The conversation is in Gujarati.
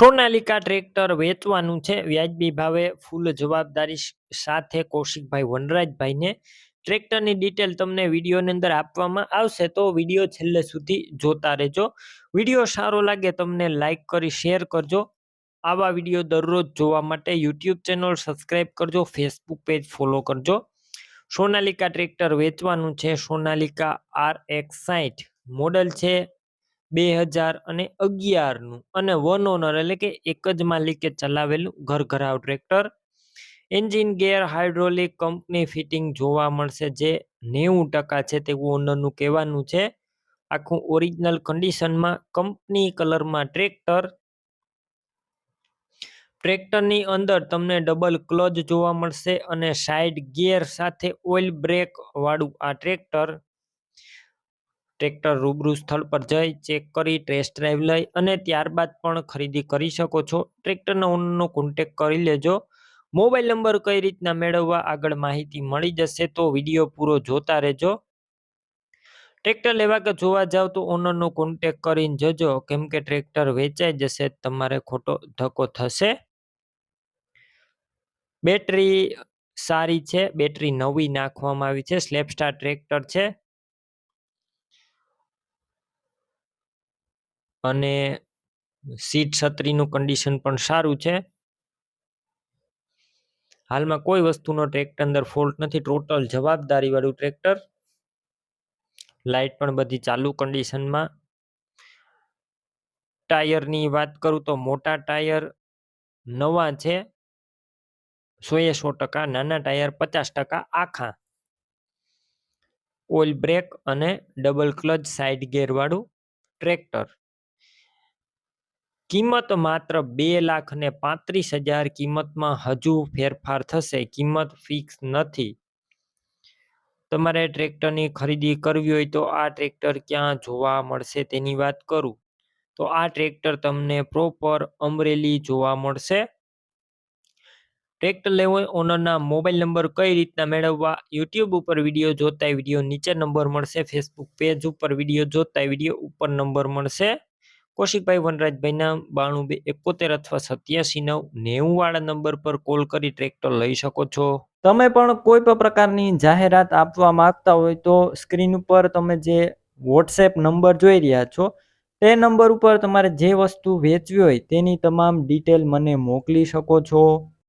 સોનાલિકા ટ્રેક્ટર વેચવાનું છે. વ્યાજબી ભાવે ફૂલ જવાબદારી સાથે કૌશિકભાઈ વનરાજભાઈને. ટ્રેક્ટરની ડિટેલ તમને વિડીયોની અંદર આપવામાં આવશે. તો વીડિયો છેલ્લે સુધી જોતા રહેજો. વીડિયો સારો લાગે તમને લાઈક કરી, શેર કરજો. આવા વીડિયો દરરોજ જોવા માટે યુટ્યુબ ચેનલ સબસ્ક્રાઈબ કરજો. ફેસબુક પેજ ફોલો કરજો. સોનાલિકા ટ્રેક્ટર વેચવાનું છે. સોનાલિકા આર એક્સ સાઠ મોડલ છે. બે હજાર અને અગિયારનું અને વન ઓનર એટલે કે એક જ માલિકે ચલાવેલું ઘર ઘરાવ tractor. Engine gear hydraulic company fitting જોવા મળશે જે નેવું ટકા છે તેવું ઓનરનું કહેવાનું છે. આખું ઓરિજિનલ કન્ડિશનમાં કંપની કલરમાં ટ્રેક્ટર. ટ્રેક્ટરની અંદર તમને ડબલ ક્લચ જોવા મળશે અને સાઇડ ગિયર સાથે ઓઇલ બ્રેક વાળું આ ટ્રેક્ટર. ટ્રેક્ટર રૂબરૂ સ્થળ પર જઈ ચેક કરી, ટેસ્ટ ડ્રાઈવ લઈ અને ત્યારબાદ પણ ખરીદી કરી શકો છો. ટ્રેક્ટરના ઓનરનો કોન્ટેક કરી લેજો. મોબાઈલ નંબર કઈ રીતના મેળવવા આગળ માહિતી મળી જશે તો વીડિયો પૂરો જોતા રહેજો. ટ્રેક્ટર લેવા કે જોવા જાવ તો ઓનરનો કોન્ટેક કરીને જજો. કેમ કે ટ્રેક્ટર વેચાઈ જશે, તમારે ખોટો ધક્કો થશે. બેટરી સારી છે, બેટરી નવી નાખવામાં આવી છે સ્લેપસ્ટાર ટ્રેક્ટર છે. અને સીટ છત્રીનું કન્ડિશન પણ સારું છે. હાલમાં કોઈ વસ્તુનો ટ્રેક્ટર અંદર ફોલ્ટ નથી ટોટલ જવાબદારીવાળું ટ્રેક્ટર લાઇટ પણ બધી ચાલુ કન્ડિશનમાં ટાયરની વાત કરું તો મોટા ટાયર નવા છે. સો એ સો ટકા, નાના ટાયર પચાસ ટકા આખા. ઓઇલ બ્રેક અને ડબલ ક્લચ સાઇડ ગેરવાળું ટ્રેક્ટર કિંમત માત્ર બે લાખ ને પાંત્રીસ હજાર કિંમતમાં હજુ ફેરફાર થશે. કિંમત ફિક્સ નથી. તમારે ટ્રેક્ટરની ખરીદી કરવી હોય તો આ ટ્રેક્ટર ક્યાં જોવા મળશે તેની વાત કરું. તો આ ટ્રેક્ટર તમને પ્રોપર અમરેલી જોવા મળશે. ટ્રેક્ટર લેવો ઓનરના મોબાઈલ નંબર કઈ રીતના મેળવવા, યુટ્યુબ ઉપર વીડિયો જોતા વીડિયો નીચે નંબર મળશે, ફેસબુક પેજ ઉપર વીડિયો જોતા વીડિયો ઉપર નંબર મળશે. કૌશિકભાઈ વનરાજભાઈના બાણું બે એકોતેર અથવા સત્યાસી નવ નેવું વાળા નંબર પર કોલ કરી ટ્રેક્ટર લઈ શકો છો. તમે પણ કોઈ પણ પ્રકારની જાહેરાત આપવા માંગતા હોય તો સ્ક્રીન ઉપર તમે જે વોટ્સએપ નંબર જોઈ રહ્યા છો, તે નંબર ઉપર તમારે જે વસ્તુ વેચવી હોય તેની તમામ ડિટેલ મને મોકલી શકો છો.